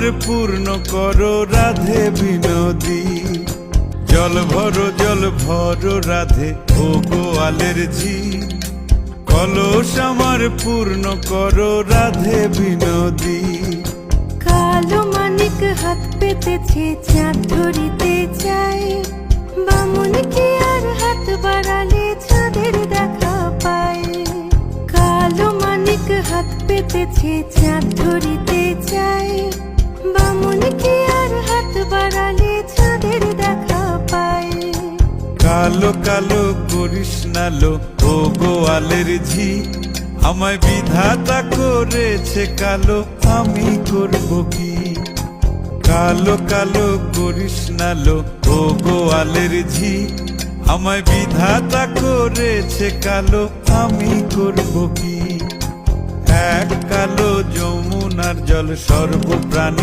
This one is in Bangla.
আমার পূর্ণ করো রাধে বিনোদী। জল ভরো জল ভরো রাধে, ও গোয়ালের ঝি কলস আমার পূর্ণ করো রাধে বিনোদী। কালো মানিক হাত পেতেছে, চাঁদ ধরিতে চায়। বামুন কি আর হাত বাড়ালে, চাঁদের দেখা পায়। কালো মানিক হাত পেতেছে, চাঁদ ধরিতে চায়। কালো কালো করিস নালো ও গোয়ালের ঝি আমায় বিধাতা করেছে কালো। আমি করব কি? কালো কালো করিস নালো ও গোয়ালের ঝি আমায় বিধাতা করেছে কালো। আমি করব কি? এক কালো যমুনার জল সর্বপ্রাণী